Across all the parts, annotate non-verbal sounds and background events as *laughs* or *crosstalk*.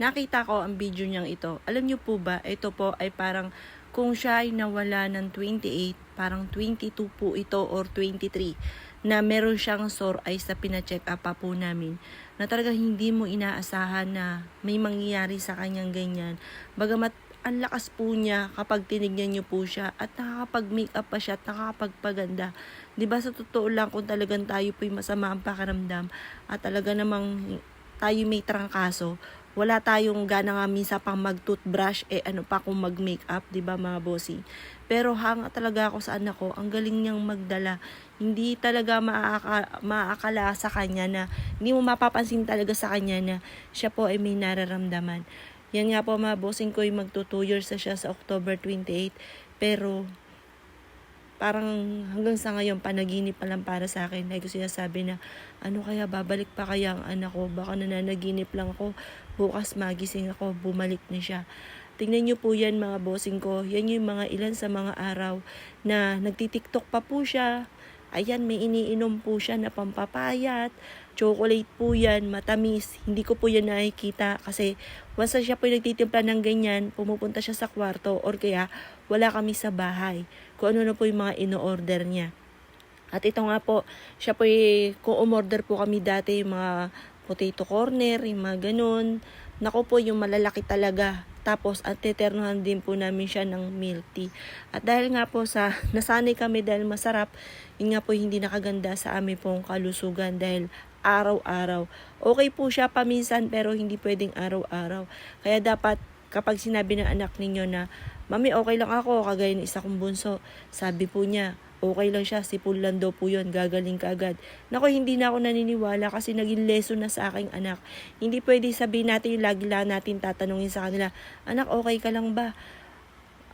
nakita ko ang video niyang ito. Alam niyo po ba, ito po ay parang kung siya ay nawala ng 28, parang 22 po ito or 23 na meron siyang sore eyes na pina-check up pa po namin na talagang hindi mo inaasahan na may mangyayari sa kanyang ganyan. Bagamat ang lakas po niya kapag tinignan niyo po siya at nakakapag-makeup pa siya at nakakapagpaganda. ba sa totoo lang kung talagang tayo po'y masama ang pakiramdam at talaga namang tayo may trangkaso, wala tayong gana nga minsan pang mag-toothbrush, eh ano pa kung mag-makeup, di ba mga bossy? Pero hanga talaga ako sa anak ko, ang galing niyang magdala. Hindi talaga maaaka, maakala sa kanya na, hindi mo mapapansin talaga sa kanya na siya po ay may nararamdaman. Yan nga po mga bossing ko, yung magto 2 years na siya sa October 28. Pero parang hanggang sa ngayon panaginip pa lang para sa akin. Like sinasabi na ano kaya babalik pa kaya ang anak ko? Baka nananaginip lang ako. Bukas magising ako, bumalik na siya. Tingnan niyo po yan mga bossing ko. Yan yung mga ilan sa mga araw na nagtitiktok pa po siya. Ayan, may iniinom po siya na pampapayat. Chocolate po yan, matamis. Hindi ko po yan nakikita kasi once siya po yung nagtitimpla ng ganyan, pumupunta siya sa kwarto or kaya wala kami sa bahay. Kung ano na po yung mga ino-order niya. At ito nga po, siya po y- kung umorder po kami dati yung mga potato corner, yung mga ganun. Nako po yung malalaki talaga. Tapos at teternohan din po namin siya ng milk tea. At dahil nga po sa *laughs* nasanay kami dahil masarap, yun nga po hindi nakaganda sa amin pong kalusugan dahil araw-araw. Okay po siya paminsan pero hindi pwedeng araw-araw. Kaya dapat kapag sinabi ng anak ninyo na, Mami, okay lang ako, kagaya ng isa kong bunso. Sabi po niya, okay lang siya, sipul lang daw po yun, gagaling ka agad. Nako, hindi na ako naniniwala kasi naging lesson na sa aking anak. Hindi pwede sabihin natin yung lagi lang natin tatanungin sa kanila, anak, okay ka lang ba?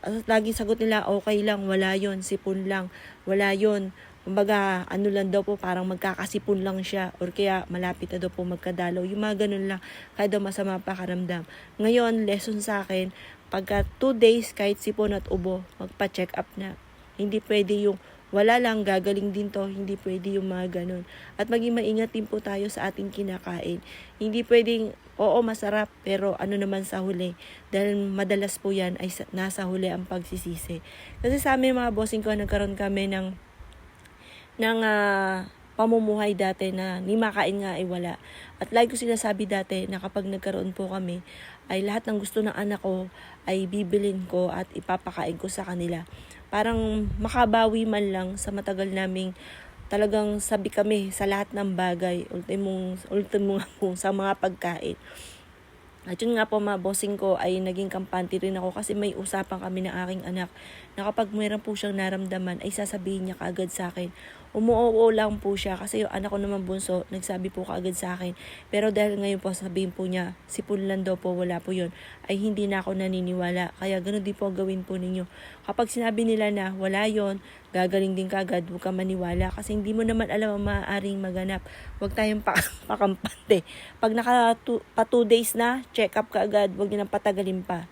At lagi sagot nila, okay lang, wala yon sipon lang, wala yon Kumbaga, ano lang daw po, parang magkakasipon lang siya or kaya malapit na daw po magkadalaw. Yung mga ganun lang, kaya daw masama pa karamdam. Ngayon, lesson sa akin, pagka 2 days kahit sipon at ubo, magpa-check up na. Hindi pwede yung wala lang, gagaling din to, hindi pwede yung mga ganun. At maging maingat din po tayo sa ating kinakain. Hindi pwedeng, oo masarap, pero ano naman sa huli. Dahil madalas po yan ay sa- nasa huli ang pagsisisi. Kasi sa amin mga bossing ko, nagkaroon kami ng ng ah, pamumuhay dati na ni makain nga ay wala. At like ko sinasabi dati na kapag nagkaroon po kami, ay lahat ng gusto ng anak ko ay bibilin ko at ipapakain ko sa kanila. Parang makabawi man lang sa matagal naming talagang sabi kami sa lahat ng bagay, ultimong, ultimo nga *laughs* po sa mga pagkain. At yun nga po mga bossing ko ay naging kampante rin ako kasi may usapan kami ng aking anak na kapag mayroon po siyang naramdaman ay sasabihin niya kaagad sa akin. Umuoo lang po siya kasi yung anak ko naman bunso nagsabi po kaagad sa akin. Pero dahil ngayon po sabihin po niya sipon lang daw po wala po yun ay hindi na ako naniniwala. Kaya ganun din po gawin po ninyo. Kapag sinabi nila na wala yon gagaling din kagad, huwag ka maniwala kasi hindi mo naman alam ang maaaring maganap. Huwag tayong pa *laughs* pakampante. Pag naka two, pa two days na, check up ka agad, huwag niyo nang patagalin pa.